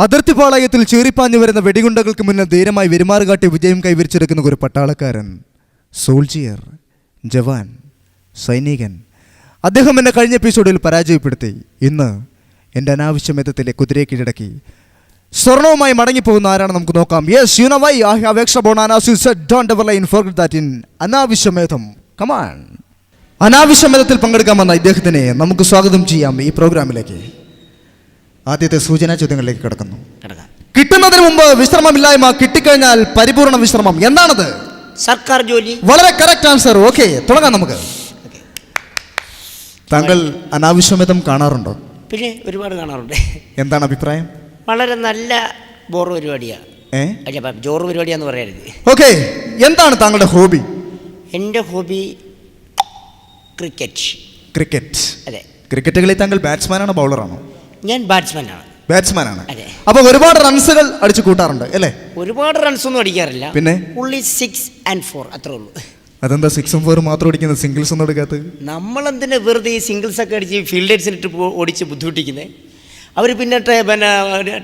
അതിർത്തി പാളയത്തിൽ ചീറിപ്പാഞ്ഞു വരുന്ന വെടികുണ്ടകൾക്ക് മുന്നിൽ ധീരമായി വെരുമാറുകാട്ടി വിജയം കൈവരിച്ചെടുക്കുന്ന ഒരു പട്ടാളക്കാരൻ സോൾജിയർ ജവാൻ സൈനികൻ. അദ്ദേഹം എന്നെ കഴിഞ്ഞ എപ്പിസോഡിൽ പരാജയപ്പെടുത്തി. ഇന്ന് എന്റെ അനാവശ്യമേധത്തിലെ കുതിരയെ കീഴടക്കി. സ്വർണവുമായി മടങ്ങിപ്പോകുന്ന ആരാണ് നമുക്ക് നോക്കാം. Yes you know why I have extra bonanzas you said don't ever line for that in അനാവശ്യമേധം come on അനാവശ്യമേതത്തിൽ പങ്കെടുക്കാൻ വന്ന ഇദ്ദേഹത്തിനെ നമുക്ക് സ്വാഗതം ചെയ്യാം ഈ പ്രോഗ്രാമിലേക്ക്. ആദ്യത്തെ സൂചന ചോദ്യങ്ങളിലേക്ക് കിടക്കുന്നു. കിടക്കാം. കിട്ടുന്നതിന് മുമ്പ് വിശ്രമമില്ലായ്മ കിട്ടിക്കഴിഞ്ഞാൽ പരിപൂർണ വിശ്രമം എന്താണത്? സർക്കാർ ജോലി. വളരെ കറക്റ്റ് ആൻസർ ഓക്കെ തുടങ്ങാം നമുക്ക്. താങ്കൾ അനാവശ്യമിതം കാണാറുണ്ടോ? പിന്നെ ഒരുപാട് കാണാറുണ്ട്. എന്താണ് അഭിപ്രായം? വളരെ നല്ല ബോർ പരിപാടിയാണ് ജോറ് പരിപാടിയാന്ന് പറയരുത് ഓക്കെ എന്താണ് താങ്കളുടെ ഹോബി? എന്റെ ഹോബി ക്രിക്കറ്റ്. ക്രിക്കറ്റ്. അതെ. ക്രിക്കറ്റ് കളി താങ്കൾ ബാറ്റ്സ്മാനാണോ ബൗളറാണോ ഞാൻ ബാറ്റ്സ്മാനാണ് ബാറ്റ്സ്മാനാണ് അതെ. അപ്പൊ ഒരുപാട് റൺസുകൾ അടിച്ചു കൂട്ടാറുണ്ട് അല്ലേ? ഒരുപാട് റൺസ് ഒന്നും അടിക്കാറില്ല. പിന്നെ? ഉള്ളി സിക്സ് ആൻഡ് ഫോർ അത്രേ ഉള്ളൂ. അതെന്താ സിക്സും ഫോറും മാത്രം അടിക്കുന്നത് സിംഗിൾസ് ഒന്നും എടുക്കാത്തത് നമ്മളെന്തിനാ വെറുതെ ഈ സിംഗിൾസ് ഒക്കെ അടിച്ച് ഫീൽഡേഴ്സിനിട്ട് ഇട്ട് ഓടിച്ച് ബുദ്ധിമുട്ടിക്കുന്നത് അവർ പിന്നെ പിന്നെ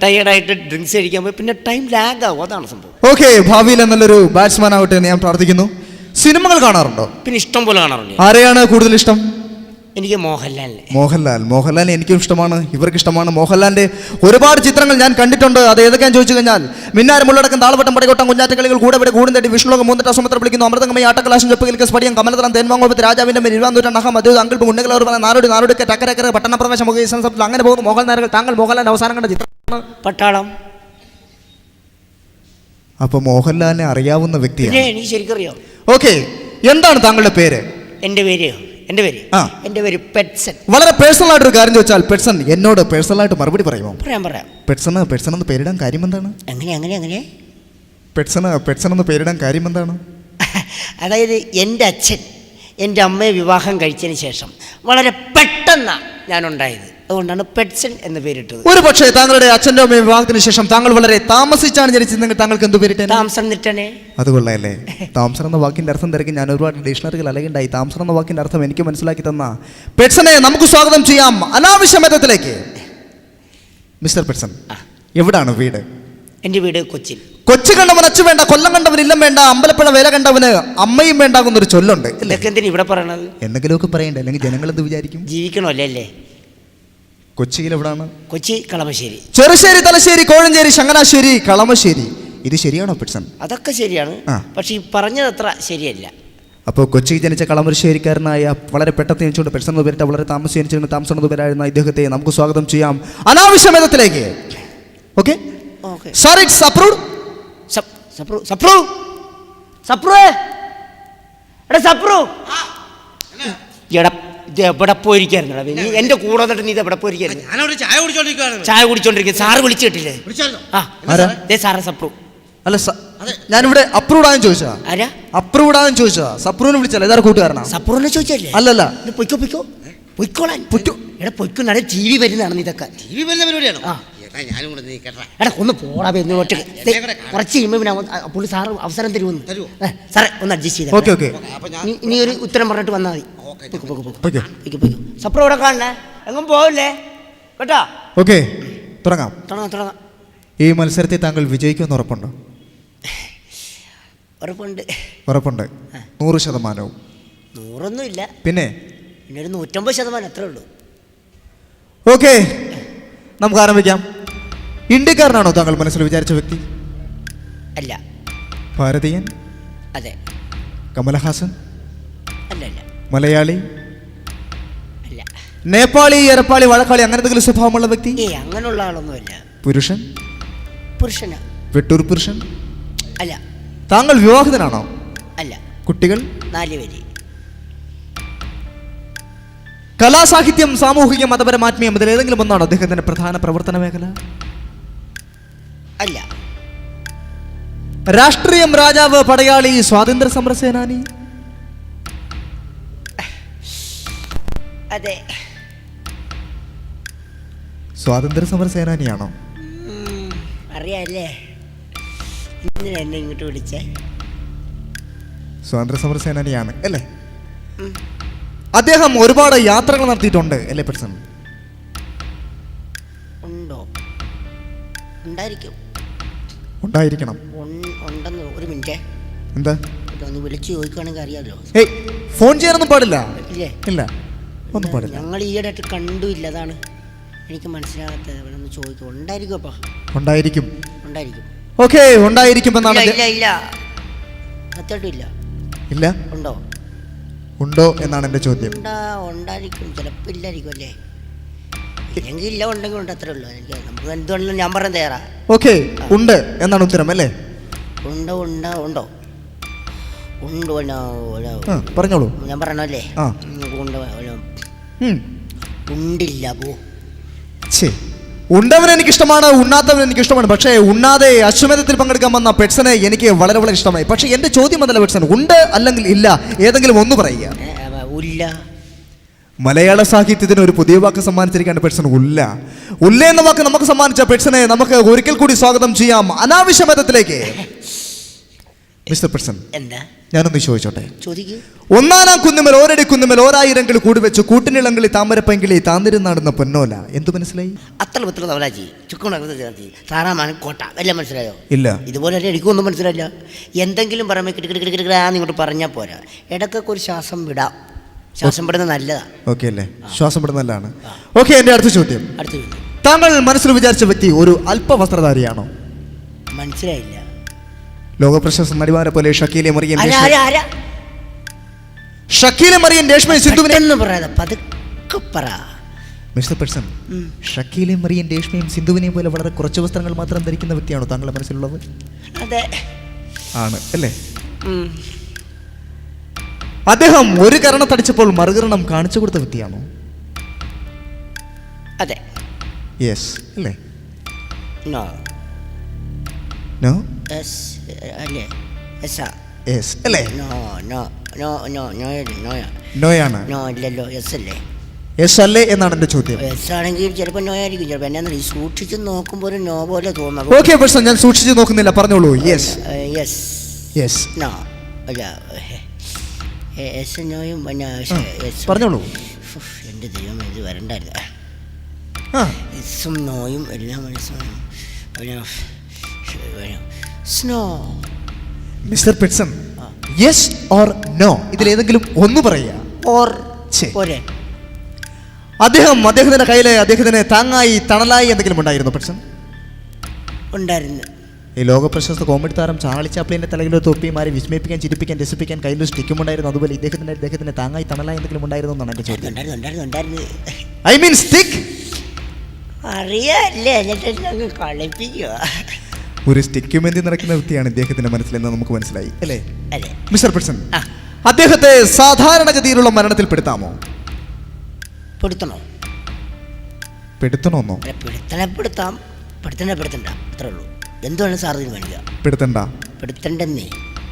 ടയേർഡായിട്ട് ഡ്രിങ്ക്സ് കഴിക്കാൻ പോയി പിന്നെ ടൈം ലാഗ് ആവും. അതാണ് സംഭവം. ഓക്കെ ഭാവിയിൽ നല്ലൊരു ബാറ്റ്സ്മാൻ ആവട്ടെ എന്ന് ഞാൻ പ്രാർത്ഥിക്കുന്നു. സിനിമകൾ കാണാറുണ്ടോ? പിന്നെ ഇഷ്ടം പോലെ കാണാറുണ്ട് ആരെയാണ് കൂടുതൽ ഇഷ്ടം? എനിക്ക് മോഹൻലാലിനെ. മോഹൻലാൽ. മോഹൻലാൽ എനിക്കും ഇഷ്ടമാണ് ഇവർക്ക് ഇഷ്ടമാണ് മോഹൻലാലിന്റെ ഒരുപാട് ചിത്രങ്ങൾ ഞാൻ കണ്ടിട്ടുണ്ട്. അത് ഏതൊക്കെയാണെന്ന് ചോദിച്ചു കഴിഞ്ഞാൽ മിന്നാരം ഉള്ളടക്കം താളവട്ടം പടയോട്ടം കുഞ്ഞാറ്റക്കളികൾ കൂടെ ഇവിടെ കൂടും തേടി വിഷ്ണുലോകം മൂന്നിട്ട് അസുമത്ര വിളിക്കുന്നു അമൃതങ്ങമയ ആട്ടക്കലാശം ചെപ്പുകിൽ സ്പടിയം കമലതരം തേൻവാങ്ങോപത്ത് രാജാവിന്റെ മേൽ ഇരുപത്തിനൂറ് നഖം അങ്കിൾപ്പ് അങ്കിൾ ഉണ്ണികളോർ പറഞ്ഞ നാടോടി നാടോടിക്ക് ടക്കരക്കര പട്ടണപ്രവേശം അങ്ങനെ പോകുന്നു. മോഹൻലാലുകൾ താങ്കൾ മോഹൻലാൽ അവസാനം കണ്ട ചിത്രമാണ്. പട്ടാളം. അപ്പൊ മോഹൻലാലിനെ അറിയാവുന്ന വ്യക്തി വ്യക്തിയാണ്. എനിക്ക് ഓക്കെ എന്താണ് താങ്കളുടെ പേര്? എന്റെ പേര് എന്റെ പേര്. ആ. എന്റെ പേര് പെറ്റ്സൺ. വളരെ പേഴ്സണൽ ആയിട്ട് ഒരു കാര്യം ചോദിച്ചാൽ പെട്സൺ എന്നോട് പേഴ്സണൽ ആയിട്ട് മറുപടി പറയുമോ? പറയാം പറയാം. പെട്സൺ പെട്സൺ എന്ന് പേരിടാൻ കാര്യം എന്താണ്? എങ്ങനെ അങ്ങനെ അങ്ങനെ പെട്സൺ പെട്സൺ എന്ന് പേരിടാൻ കാര്യം എന്താണ്? അതായത് എന്റെ അച്ഛൻ എന്റെ അമ്മയെ വിവാഹം കഴിച്ചതിന് ശേഷം വളരെ പെട്ടെന്നാണ് ഞാനുണ്ടായത്. അതുകൊണ്ടാണ് പെറ്റ്സൺ എന്ന് പേരിട്ടത്. ഒരു പക്ഷേ താങ്കളുടെ അച്ഛന്റെ അമ്മയും വിവാഹത്തിന് ശേഷം താങ്കൾ വളരെ താമസിച്ചാണ് ജനിച്ചതെങ്കിൽ താങ്കൾക്ക് എന്ത് പേരിട്ടേ താമസം നിട്ടനെ. അത് കൊള്ളാല്ലേ താമസം എന്ന വാക്കിന്റെ അർത്ഥം തിരക്കി ഞാൻ ഒരുപാട് ഡിക്ഷണറികൾ അലകുണ്ടായി. താമസം എന്ന വാക്കിന്റെ അർത്ഥം എനിക്ക് മനസ്സിലാക്കി തന്ന. പെറ്റ്സനെ നമുക്ക് സ്വാഗതം ചെയ്യാം അനാവശ്യ മതത്തിലേക്ക്. Mister person. എവിടാണ് വീട്? എന്റെ വീട് കൊച്ചി കൊച്ചു കണ്ടവൻ അച്ഛൻ വേണ്ട കൊല്ലം കണ്ടവൻ ഇല്ലം വേണ്ട അമ്പലപ്പുഴ വേല കണ്ടവന് അമ്മയും വേണ്ടാകുന്നൊരു ചൊല്ലുണ്ട് ഇവിടെ പറയണത്? എന്തെങ്കിലുമൊക്കെ പറയണ്ടേ? അല്ലെങ്കിൽ ജനങ്ങൾ എന്ത് വിചാരിക്കും? ജീവിക്കണമല്ലേ അല്ലേ? കൊച്ചിയിൽ എവിടാണ്? കൊച്ചി കളമശ്ശേരി. ചെറുശ്ശേരി തലശ്ശേരി കോഴഞ്ചേരി ചങ്ങനാശ്ശേരി കളമശ്ശേരി. ഇത് ശരിയാണോ പെട്സൺ? അതൊക്കെ ശരിയാണ്. പക്ഷേ പക്ഷെ ഈ പറഞ്ഞതത്ര ശരിയല്ല. അപ്പോൾ കൊച്ചിയിൽ ജനിച്ച കളമശ്ശേരിക്കാരനായ വളരെ പെട്ടെന്ന് ജനിച്ചുകൊണ്ട് പെട്ടെന്ന് പേരിട്ട് വളരെ താമസം ജനിച്ചിരുന്ന താമസം എന്ന് പേരായിരുന്ന ഇദ്ദേഹത്തെ നമുക്ക് സ്വാഗതം ചെയ്യാം. അനാവശ്യ മേധത്തിലേക്ക്. Okay? Okay. Sir it's approve Sapru Sapru. Sapru. എടാ സപ്രു. ഇത് എവിടെ പോയിരിക്കായിരുന്നടാ നീ എന്റെ കൂടെ വന്നിട്ട് നീ ഇത് എവിടെ പോയിരിക്കായിരുന്നു? ഞാനവിടെ ചായ കുടിച്ചോണ്ടിരിക്കുകയാണ് ചായ കുടിച്ചോണ്ടിരിക്കുക സാറ് വിളിച്ചു കേട്ടില്ലേ വിളിച്ചാലോ ആ ആരാ? ദേ സാറേ സപ്രൂ. അല്ല സ- ഞാനിവിടെ അപ്രൂവ്ഡ് ആയെന്ന് ചോദിച്ചാ ആരാ? അപ്രൂവ്ഡ് ആണെന്ന് ചോദിച്ചാ സപ്രൂവിനെ വിളിച്ചല്ലേ ഇതാ കൂട്ടുകാരനാ? സപ്രൂവിനെ ചോദിച്ചല്ലേ അല്ലല്ല. ഇത് പൊയ്ക്കോ പൊയ്ക്കോ. പൊയ്ക്കോളാൻ. പൊയ്ക്കോ. എടാ പൊയ്ക്കോ നട ടി വി വരുന്നതാണ് ഇതൊക്കെ. ടി വി വരുന്ന പരിപാടിയാണോ? ആ. ഞാനും കൂടെ നീ കേട്ടാ. എടാ ഒന്ന് പോടാ എന്ന് ഒറ്റ കുറച്ച് കഴിയുമ്പോൾ പിന്നെ അവൻ- ആ, പുള്ളി സാറ് അവസരം തരുമെന്ന് തരുവോ? ഏ, സാറേ ഒന്ന് അഡ്ജസ്റ്റ് ചെയ്ത്. Okay okay. അപ്പൊ ഞാൻ നീ ഒരു ഉത്തരം പറഞ്ഞിട്ട് വന്നാൽ മതി. പൊയ്ക്കോ. ഇവിടെ കാണണേ. എങ്ങും പോവില്ലേ? കേട്ടോ? ഓക്കെ തുടങ്ങാം. തുടങ്ങാം തുടങ്ങാം. ഈ മത്സരത്തിൽ താങ്കൾ വിജയിക്കുമെന്ന് ഉറപ്പുണ്ടോ? ഉറപ്പുണ്ട്. ഉറപ്പുണ്ട്. നൂറ് ശതമാനവും. നൂറൊന്നും ഇല്ല പിന്നെ? പിന്നെ ഒരു നൂറ്റമ്പത് ശതമാനം അത്രേ ഉള്ളൂ. ഓക്കെ നമുക്ക് ആരംഭിക്കാം. ഇന്ത്യക്കാരനാണോ താങ്കൾ മനസ്സിൽ വിചാരിച്ച വ്യക്തി? അല്ല. ഭാരതീയൻ? അതെ. കമലഹാസൻ? അല്ല അല്ല. മലയാളി? നേപ്പാളി എറപ്പാളി വഴക്കാളി അങ്ങനെ എന്തെങ്കിലും സ്വഭാവമുള്ള വ്യക്തി? ഏ അങ്ങനെയുള്ള ആളൊന്നുമല്ല. പുരുഷൻ? പുരുഷനാ. വെട്ടൂർ പുരുഷൻ? അല്ല. താങ്കൾ വിവാഹിതനാണോ? അല്ല. കുട്ടികൾ? നാല് പേര്. കലാസാഹിത്യം സാമൂഹിക മതപരം ആത്മീയം ഇതിൽ ഏതെങ്കിലും ഒന്നാണോ അദ്ദേഹത്തിന്റെ പ്രധാന പ്രവർത്തന മേഖല? അല്ല. രാഷ്ട്രീയം രാജാവ് പടയാളി സ്വാതന്ത്ര്യ സമര അതെ. സ്വാതന്ത്ര്യ സമര സേനാനിയാണോ അറിയാല്ലേ? ഇന്നലെ എന്നെ ഇങ്ങോട്ട് വിളിച്ചേ? സ്വാതന്ത്ര്യ സമര സേനാനിയാണ് അല്ലേ? അദ്ദേഹം ഒരുപാട് യാത്രകൾ നടത്തിയിട്ടുണ്ട് അല്ലേ പെർസൺ ഉണ്ടോ? ഉണ്ടായിരിക്കും. ഉണ്ടായിരിക്കണം. ഉണ്ടെന്ന് ഒരു മിനിറ്റ്. എന്താ? ഒന്ന് വിളിച്ചു ചോദിക്കുകയാണെങ്കിൽ അറിയാമല്ലോ ഫോൺ ചെയ്യാനൊന്നും പാടില്ല. ഇല്ല. ഒന്നും പാടില്ല ഞങ്ങൾ ഈയിടെ കണ്ടു ഇല്ലതാണ് എനിക്ക് മനസ്സിലാകാത്തത്. ഇവിടെ ഒന്ന് ചോദിക്കും ഉണ്ടായിരിക്കും അപ്പാ? ഉണ്ടായിരിക്കും. ഉണ്ടായിരിക്കും. ഓക്കെ ഉണ്ടായിരിക്കും എന്നാണ് ഇല്ല ഇല്ല സത്യമായിട്ടും ഇല്ല. ഇല്ല? ഉണ്ടോ? ഉണ്ടോ എന്നാണ് എന്റെ ചോദ്യം. ഉണ്ടാ ഉണ്ടായിരിക്കും. ചിലപ്പോൾ ഇല്ലായിരിക്കും അല്ലേ? ഇല്ലെങ്കിൽ ഇല്ല ഉണ്ടെങ്കിൽ ഉണ്ട് അത്രേ ഉള്ളൂ. എനിക്ക് നമുക്ക് എന്തുകൊണ്ടും ഞാൻ പറയാൻ തയ്യാറാ. ഓക്കെ ഉണ്ട് എന്നാണ് ഉത്തരം അല്ലേ? ഉണ്ടോ ഉണ്ടോ ഉണ്ടോ? ഉണ്ട്. പറഞ്ഞോളൂ. ഞാൻ പറഞ്ഞല്ലേ. ഉണ്ട്. ഉണ്ടില്ല പോ. ഛേ ഉണ്ടവൻ ഇഷ്ടമാണ് ഉണ്ണാത്തവൻ എനിക്ക് ഇഷ്ടമാണ് പക്ഷേ ഉണ്ണാതെ അശ്വമേധത്തിൽ പങ്കെടുക്കാൻ വന്ന പെട്സനെ എനിക്ക് വളരെ വളരെ ഇഷ്ടമായി. പക്ഷേ എന്റെ ചോദ്യം അതല്ല പെട്സൺ ഉണ്ട് അല്ലെങ്കിൽ ഇല്ല? ഏതെങ്കിലും ഒന്ന് പറയുക. മലയാള സാഹിത്യത്തിന് ഒരു പുതിയ വാക്ക് സമ്മാനിച്ചിരിക്കുകയാണ് പെട്സൺ ഉല്ല. ഉല്ല എന്ന വാക്ക് നമുക്ക് സമ്മാനിച്ച പെട്സനെ നമുക്ക് ഒരിക്കൽ കൂടി സ്വാഗതം ചെയ്യാം അനാവശ്യ മതത്തിലേക്ക്. മിസ്റ്റർ പെട്സൺ എന്താ? ഞാനൊന്ന് ചോദിച്ചോട്ടെ? ഒന്നാനാം കുന്നുമേൽ ഓരടി കുന്നുമേൽ ഓരായിരങ്ങൾ കൂടി വെച്ച് കൂട്ടിനിളങ്കിളി താമരപ്പെങ്കിളി താന്നിരുന്നാടുന്ന പൊന്നോല. എന്ത് മനസ്സിലായി? അത്ര പത്ര തവലാജി കോട്ട. എല്ലാം മനസ്സിലായോ? ഇല്ല. ഇതുപോലെ എനിക്കൊന്നും മനസ്സിലായില്ല. എന്തെങ്കിലും പറയുമ്പോൾ കിട്ടി ഇങ്ങോട്ട് പറഞ്ഞാൽ പോരാ. ഇടക്കൊക്കെ ഒരു ശ്വാസം വിടാം. ശ്വാസം പെടുന്നത് നല്ലതാ. ഓക്കെ അല്ലേ? ശ്വാസം വിടുന്നല്ലാണ് ഓക്കെ എന്റെ അടുത്ത ചോദ്യം. അടുത്ത ചോദ്യം. താങ്കൾ മനസ്സിൽ വിചാരിച്ച വ്യക്തി ഒരു അല്പവസ്ത്രധാരിയാണോ? മനസ്സിലായില്ല. ലോകപ്രശസ്ത നടിമാരെ പോലെ ഷക്കീലെ മറിയൻ രേഷ്മ- ഷക്കീലെ മറിയൻ രേഷ്മയും സിന്ധുവിനെ പതുക്കെ പറ. Mister person. ഷക്കീലെ മറിയൻ രേഷ്മയും സിന്ധുവിനെയും പോലെ വളരെ കുറച്ച് വസ്ത്രങ്ങൾ മാത്രം ധരിക്കുന്ന വ്യക്തിയാണോ താങ്കളുടെ മനസ്സിലുള്ളത്? അതെ. ആണ് അല്ലേ? അദ്ദേഹം ഒരു കരണം തടിച്ചപ്പോൾ മറുകരണം കാണിച്ചു കൊടുത്ത വ്യക്തിയാണോ? അതെ. യെസ് അല്ലേ? നോ നോ എസ് അല്ലേ? എസ് യെസ് അല്ലേ? No no no no no no. നോയാണ് നോ ഇല്ലല്ലോ എസ് അല്ലേ? എസ് അല്ലേ എന്നാണ് എന്റെ ചോദ്യം. എസ് ആണെങ്കിൽ ചിലപ്പോൾ നോ ആയിരിക്കും. ചിലപ്പോൾ എന്നാ സൂക്ഷിച്ച് നോക്കുമ്പോൾ ഒരു നോ പോലെ തോന്നുന്നു ഓക്കെ പ്രശ്നം ഞാൻ സൂക്ഷിച്ച് നോക്കുന്നില്ല. പറഞ്ഞോളൂ. യെസ് യെസ് യെസ് നോ അല്ല എസ് നോയും പിന്നെ പറഞ്ഞോളൂ. എന്റെ ദൈവം ഇത് വരണ്ടായിരുന്നു എസും നോയും എല്ലാം മനസ്സിലാവും snow mister person yes or no ഇതിൽ ഏതെങ്കിലും ഒന്ന് പറയുക. ഓർ. പോരെ. അദ്ദേഹം അദ്ദേഹത്തിന്റെ കയ്യിലെ അദ്ദേഹത്തിന് താങ്ങായി തണലായി എന്തെങ്കിലും ഉണ്ടായിരുന്നു പിറ്റ്സൺ ഉണ്ടായിരുന്നു. ഈ ലോക പ്രശസ്ത കോമഡി താരം ചാർലി ചാപ്ലിന്റെ തലയിൽ തൊപ്പി മാറി വിസ്മയിപ്പിക്കാൻ ചിരിപ്പിക്കാൻ രസിപ്പിക്കാൻ കയ്യിൽ സ്റ്റിക്കും ഉണ്ടായിരുന്നു. അതുപോലെ ഇദ്ദേഹത്തിന്റെ ഇദ്ദേഹത്തിന് താങ്ങായി തണലായി എന്തെങ്കിലും ഉണ്ടായിരുന്നു എന്നാണ് എന്റെ ചോദ്യം. ഐ മീൻ സ്റ്റിക്ക് അറിയാല്ലേ കളിപ്പിക്കുക ഒരു സ്റ്റിക്കുമെന്തി നടക്കുന്ന വ്യക്തിയാണ് ഇദ്ദേഹത്തിന്റെ മനസ്സിലെന്ന് നമുക്ക് മനസ്സിലായി. അല്ലേ? Mister person. അദ്ദേഹത്തെ സാധാരണഗതിയിലുള്ള മരണത്തിൽ പെടുത്താമോ? പെടുത്തണോ? പെടുത്തണമെന്നോ പെടുത്തണേ പെടുത്തണ പെടുത്താം. പെടുത്തണ്ട പെടുത്തണ്ട. അത്രേ ഉള്ളൂ. എന്തുവാണ് സാർ തീരുമാനിക്കുക പെടുത്തണ്ട. പെടുത്തണ്ടെന്നേ.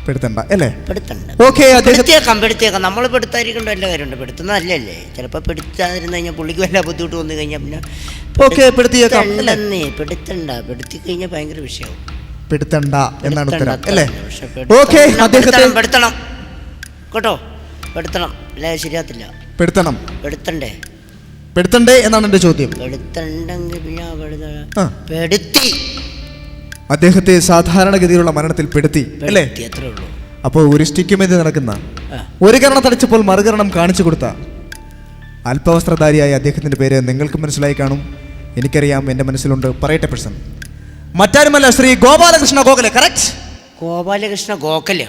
പെടുത്തണ്ട അല്ലേ? പെടുത്തിയേക്കാം പെടുത്തിയേക്കാം. നമ്മൾ പെടുത്താതിരിക്കേണ്ട വല്ല കാര്യമുണ്ട്. പെടുത്തുന്നതല്ലല്ലേ ചിലപ്പോൾ പെടുത്താതിരുന്ന് കഴിഞ്ഞാൽ പുള്ളിക്ക് വല്ല ബുദ്ധിമുട്ട് വന്നു കഴിഞ്ഞാൽ പിന്നെ ഓക്കെ പെടുത്തിയേക്കാം. അല്ലേ പെടുത്തണ്ടെന്നേ. പെടുത്തണ്ട. പെടുത്തി കഴിഞ്ഞാൽ ഭയങ്കര വിഷയവും. പെടുത്തണ്ട എന്നാണ് ഉത്തരം അല്ലേ? പെടുത്തണം, ഓക്കെ അദ്ദേഹത്തെ പെടുത്തണം, പെടുത്തണം. കേട്ടോ? പെടുത്തണം. അല്ലേ? ശരിയാത്തില്ല പെടുത്തണം. പെടുത്തണ്ടേ? പെടുത്തണ്ടേ എന്നാണ് എന്റെ ചോദ്യം. പെടുത്തണ്ടെങ്കിൽ പിന്നെ പെടുത്തി. അദ്ദേഹത്തെ സാധാരണഗതിയിലുള്ള മരണത്തിൽ പെടുത്തി അല്ലേ? അപ്പോൾ ഒരു സ്റ്റിക്കുമെന്തി നടക്കുന്ന ഒരു കരണം തടിച്ചപ്പോൾ മറുകരണം കാണിച്ചു കൊടുത്ത അല്പവസ്ത്രധാരിയായ അദ്ദേഹത്തിന്റെ പേര് നിങ്ങൾക്ക് മനസ്സിലായി കാണും. എനിക്കറിയാം എന്റെ മനസ്സിലുണ്ട്. പറയട്ടെ പ്രശ്നം. മറ്റാരുമല്ല ശ്രീ ഗോപാലകൃഷ്ണ ഗോഖലെ കറക്റ്റ് ഗോപാലകൃഷ്ണ ഗോഖലെ?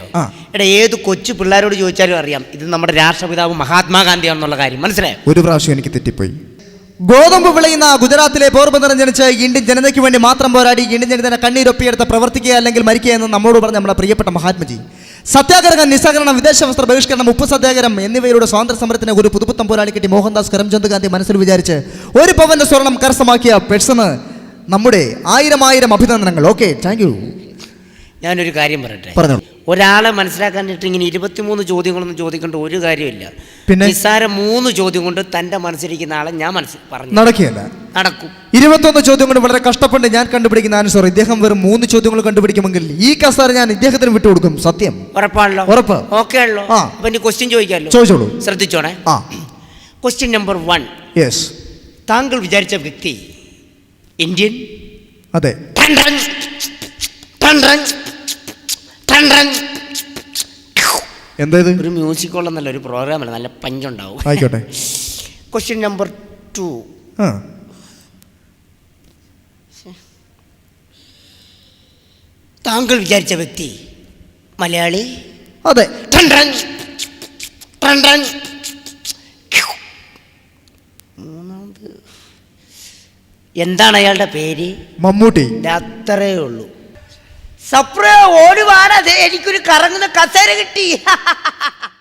എടാ ഏത് കൊച്ചു പിള്ളേരോട് ചോദിച്ചാലും അറിയാം ഇത് നമ്മുടെ രാഷ്ട്രപിതാവ് മഹാത്മാഗാന്ധിയാണെന്നുള്ള കാര്യം. മനസ്സിലായോ? ഒരു പ്രാവശ്യം എനിക്ക് തെറ്റിപ്പോയി. ഗോതമ്പ് വിളയുന്ന ഗുജറാത്തിലെ പോർബന്ദറിൽ ജനിച്ച് ഇന്ത്യൻ ജനതയ്ക്ക് വേണ്ടി മാത്രം പോരാടി ഇന്ത്യൻ ജനതയുടെ കണ്ണീരൊപ്പിയെടുത്ത് പ്രവർത്തിക്കുക അല്ലെങ്കിൽ മരിക്കുക എന്ന് നമ്മോട് പറഞ്ഞ നമ്മുടെ പ്രിയപ്പെട്ട മഹാത്മജി. സത്യാഗ്രഹം നിസ്സഹകരണം വിദേശ വസ്ത്ര ബഹിഷ്കരണം ഉപ്പ് സത്യാഗ്രഹം എന്നിവയുടെ സ്വാതന്ത്ര്യ സമരത്തിന് ഒരു പുതുപുത്തം പോരാളി കിട്ടി മോഹൻദാസ് കരംചന്ദ് ഗാന്ധി മനസ്സിൽ വിചാരിച്ച് ഒരു പവന്റെ സ്വർണം കരസ്ഥമാക്കിയ പെട്സണ് നമ്മുടെ ആയിരം ആയിരം അഭിനന്ദനങ്ങൾ. ഓക്കെ താങ്ക് ഞാനൊരു കാര്യം പറയട്ടെ? ഒരാളെ മനസ്സിലാക്കാൻ ഇങ്ങനെ ഇരുപത്തിമൂന്ന് ചോദ്യങ്ങളൊന്നും ചോദിക്കേണ്ട ഒരു കാര്യമില്ല. പിന്നെ? നിസ്സാര മൂന്ന് ചോദ്യം കൊണ്ട് തന്റെ മനസ്സിലിരിക്കുന്ന ആളെ ഞാൻ മനസ്സിൽ പറഞ്ഞു. നടക്കുകയല്ല. നടക്കും. ഇരുപത്തൊന്ന് ചോദ്യം കൊണ്ട് വളരെ കഷ്ടപ്പെട്ട് ഞാൻ കണ്ടുപിടിക്കുന്ന ആൻസർ ഇദ്ദേഹം വെറും മൂന്ന് ചോദ്യങ്ങൾ കണ്ടുപിടിക്കുമെങ്കിൽ ഈ കസാര ഞാൻ ഇദ്ദേഹത്തിന് വിട്ടുകൊടുക്കും സത്യം. ഉറപ്പാണല്ലോ? ഉറപ്പ്. ഓക്കെ ആണല്ലോ? ആ. അപ്പൊ ഇനി ക്വസ്റ്റ്യൻ ചോദിക്കാമല്ലോ? ചോദിച്ചോളൂ. ശ്രദ്ധിച്ചോണേ. ആ. ക്വസ്റ്റ്യൻ നമ്പർ വൺ യെസ് താങ്കൾ വിചാരിച്ച വ്യക്തി ഇന്ത്യൻ? അതെ. ടൺ ഒരു. എന്താ ഇത് ഒരു പ്രോഗ്രാം പ്രോഗ്രാമല്ല നല്ല പഞ്ചുണ്ടാവും. ആയിക്കോട്ടെ. ക്വസ്റ്റ്യൻ നമ്പർ ടു താങ്കൾ വിചാരിച്ച വ്യക്തി മലയാളി? അതെ. മൂന്നാമത്. എന്താണ് അയാളുടെ പേര്? മമ്മൂട്ടി. അത്രേ ഉള്ളൂ. സപ്ര ഓടുവാണ് അത് എനിക്കൊരു കറങ്ങുന്ന കസേര കിട്ടി.